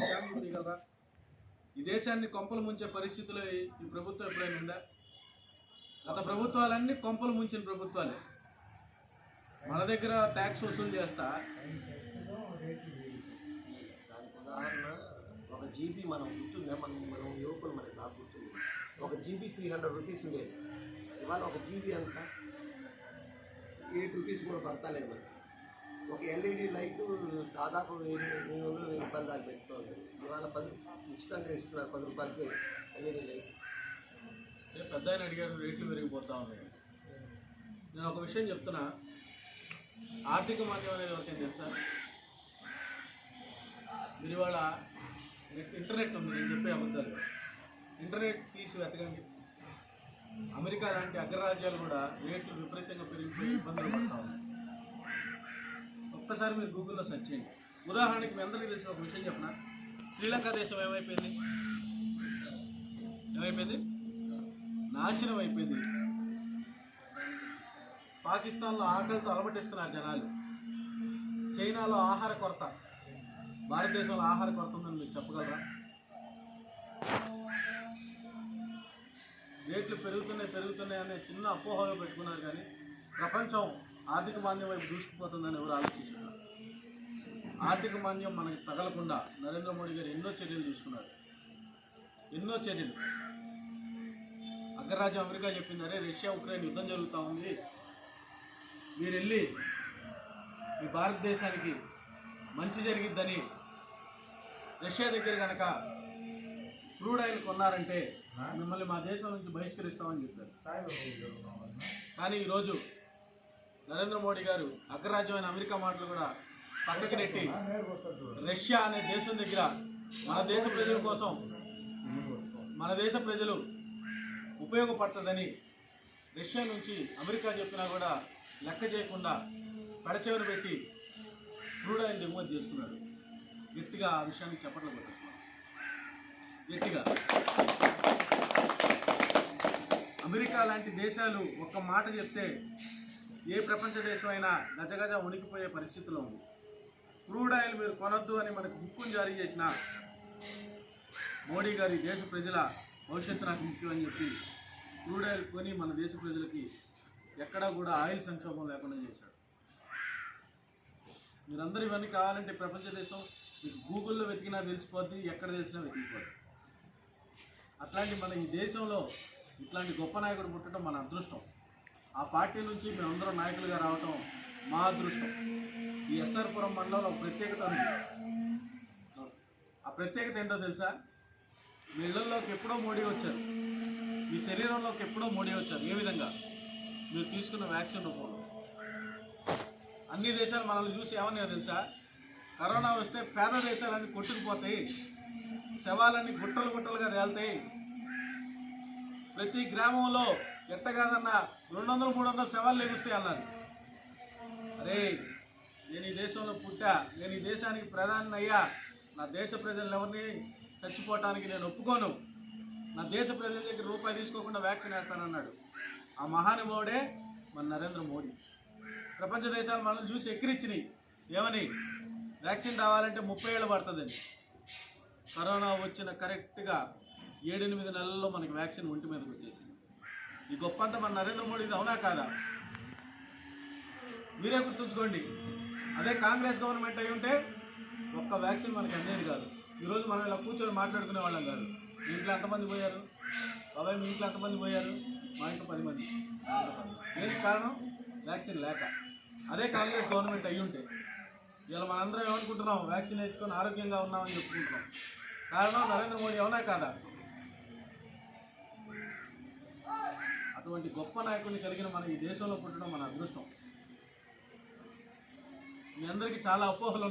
Scam ఉంది కదా. ఈ దేశాన్ని కొంపలు ముంచే పరిస్థితిలో ఈ ప్రభుత్వం ఎప్పుడైనా ఉందా? గత ప్రభుత్వాలన్నీ కొంపలు ముంచిన ప్రభుత్వాలే. మన దగ్గర ట్యాక్స్ వసూలు చేస్తా. ఒక జీబీ మనం గుర్తుందా? మనం మనం యువకులు మనకి నాకు గుర్తుంది. ఒక జీబీ త్రీ హండ్రెడ్ రూపీస్ ఉండేది. ఇవాళ ఒక జీబీ ఎంత ఎయిట్ రూపీస్ కూడా పడతలేదు మనకి. ఒక ఎల్ఈడి లైట్ దాదాపు వెయ్యి రూపాయలు దాకా పెట్టుకోవాలి. ఇవాళ పది ఉచితంగా ఇస్తున్నారు పది రూపాయలకి ఎల్ఈడి లైట్. రేపు పెద్ద ఆయన అడిగారు రేట్లు పెరిగిపోతా ఉన్నాయి. నేను ఒక విషయం చెప్తున్నా. ఆర్థిక మాంద్యం అనేది ఎవరికైనా తెలుసా? మీరు ఇవాళ ఇంటర్నెట్ ఉంది నేను చెప్పే అబద్ధాలు. ఇంటర్నెట్ తీసి వెతకండి. అమెరికా లాంటి అగ్రరాజ్యాలు కూడా రేట్లు విపరీతంగా పెరిగిపోయి ఇబ్బందులు పడతా ఉన్నాయి. ఒక్కసారి మీరు గూగుల్లో సెర్చ్ చేయండి. ఉదాహరణకి మీ అందరికీ తెలిసిన ఒక విషయం చెప్పిన? శ్రీలంక దేశం ఏమైపోయింది? ఏమైపోయింది? నాశనం అయిపోయింది. పాకిస్తాన్లో ఆకలితో అలమటిస్తున్నారు జనాలు. చైనాలో ఆహార కొరత. భారతదేశంలో ఆహార కొరత ఉందని మీరు చెప్పగలరా? రేట్లు పెరుగుతున్నాయి పెరుగుతున్నాయి అనే చిన్న అపోహలో పెట్టుకున్నారు కానీ ప్రపంచం ఆర్థిక మాంద్యం వైపు దూసుకుపోతుందని ఎవరు ఆలోచించారు ఆర్థిక మాంద్యం మనకి తగలకుండా నరేంద్ర మోడీ గారు ఎన్నో చర్యలు తీసుకున్నారు. ఎన్నో చర్యలు. అగ్రరాజ్యం అమెరికా చెప్పింది అరే రష్యా ఉక్రెయిన్ యుద్ధం జరుగుతూ ఉంది. మీరు వెళ్ళి మీ భారతదేశానికి మంచి జరిగిద్దని రష్యా దగ్గర కనుక క్రూడ్ ఆయిల్ కొన్నారంటే మిమ్మల్ని మా దేశం నుంచి బహిష్కరిస్తామని చెప్పారు. కానీ ఈరోజు నరేంద్ర మోడీ గారు అగ్రరాజ్యమైన అమెరికా మాటలు కూడా పక్కకి నెట్టి రష్యా అనే దేశం దగ్గర మన దేశ ప్రజల కోసం మన దేశ ప్రజలు ఉపయోగపడుతుందని రష్యా నుంచి అమెరికా చెప్పినా కూడా లెక్క చేయకుండా పెడచెవిన పెట్టి క్రూడ్ ఆయిల్ దిగుమతి చేసుకున్నాడు గట్టిగా ఆ విషయాన్ని చెప్పట్లు కొట్టారు గట్టిగా. అమెరికా లాంటి దేశాలు ఒక్క మాట చెప్తే ఏ ప్రపంచ దేశం అయినా గజగజ ఉనికిపోయే పరిస్థితిలో ఉంది. క్రూడ్ ఆయిల్ మీరు కొనొద్దు అని మనకు హుక్కును జారీ చేసిన మోడీ గారి దేశ ప్రజల భవిష్యత్తు నాకు ముఖ్యం అని చెప్పి క్రూడ్ ఆయిల్ కొని మన దేశ ప్రజలకి ఎక్కడా కూడా ఆయిల్ సంక్షోభం లేకుండా చేశాడు. మీరందరూ ఇవన్నీ కావాలంటే ప్రపంచ దేశం మీకు గూగుల్లో వెతికినా తెలిసిపోద్ది ఎక్కడ తెలిసినా వెతికిపోద్ది. అట్లాంటి మన ఈ దేశంలో ఇట్లాంటి గొప్ప నాయకుడు పుట్టడం మన అదృష్టం. ఆ పార్టీ నుంచి మేమందరం నాయకులుగా రావటం మా అదృష్టం. ఈ ఎస్ఆర్పురం మండలంలో ప్రత్యేకత ఉంది. ఆ ప్రత్యేకత ఏంటో తెలుసా? మీ ఇళ్ళలోకి ఎప్పుడో మోడీ వచ్చారు. మీ శరీరంలోకి ఎప్పుడో మోడీ వచ్చారు. ఏ విధంగా? మీరు తీసుకున్న వ్యాక్సిన్ రూపంలో. అన్ని దేశాలు మనల్ని చూసి ఏమన్నా తెలుసా? కరోనా వస్తే పేద దేశాలన్నీ కొట్టుకుపోతాయి. శవాలన్నీ గుట్టలు గుట్టలుగా తేలుతాయి. ప్రతి గ్రామంలో ఎట్టగాదన్నా రెండు వందలు మూడు వందల శవాలు లెగుస్తాయి అన్నారు. అరే నేను ఈ దేశంలో పుట్టా నేను ఈ దేశానికి ప్రధాని అయ్యా. నా దేశ ప్రజలను ఎవరిని చచ్చిపోవటానికి నేను ఒప్పుకోను. నా దేశ ప్రజల దగ్గర రూపాయి తీసుకోకుండా వ్యాక్సిన్ వేస్తానన్నాడు. ఆ మహానుభావుడే మన నరేంద్ర మోడీ. ప్రపంచ దేశాలు మనల్ని చూసి ఎక్కిరిచ్చినాయి. ఏమని? వ్యాక్సిన్ రావాలంటే ముప్పై ఏళ్ళు పడుతుందని కరోనా వచ్చిన కరెక్ట్గా ఏడెనిమిది నెలల్లో మనకి వ్యాక్సిన్ ఒంటి మీదకి వచ్చేసింది. ఈ గొప్ప అంతా మన నరేంద్ర మోడీది అవునా కాదా? మీరే గుర్తుంచుకోండి. అదే కాంగ్రెస్ గవర్నమెంట్ అయి ఉంటే ఒక్క వ్యాక్సిన్ మనకి అందేది కాదు. ఈరోజు మనం ఇలా కూర్చొని మాట్లాడుకునే వాళ్ళం కాదు. మీ ఇంట్లో ఎంతమంది పోయారు? బాబాయ్ మీ ఇంట్లో ఎంతమంది పోయారు? మా ఇంట్లో పది మంది. దేనికి కారణం? వ్యాక్సిన్ లేక. అదే కాంగ్రెస్ గవర్నమెంట్ అయి ఉంటే. ఇలా మనందరం ఏమనుకుంటున్నాం? వ్యాక్సిన్ వేసుకొని ఆరోగ్యంగా ఉన్నామని చెప్పుకుంటున్నాం. కారణం నరేంద్ర మోడీ అవునా కాదా? అటువంటి గొప్ప నాయకుడిని కలిగిన మన ఈ దేశంలో పుట్టడం మన అదృష్టం. మీ అందరికీ చాలా అపోహలు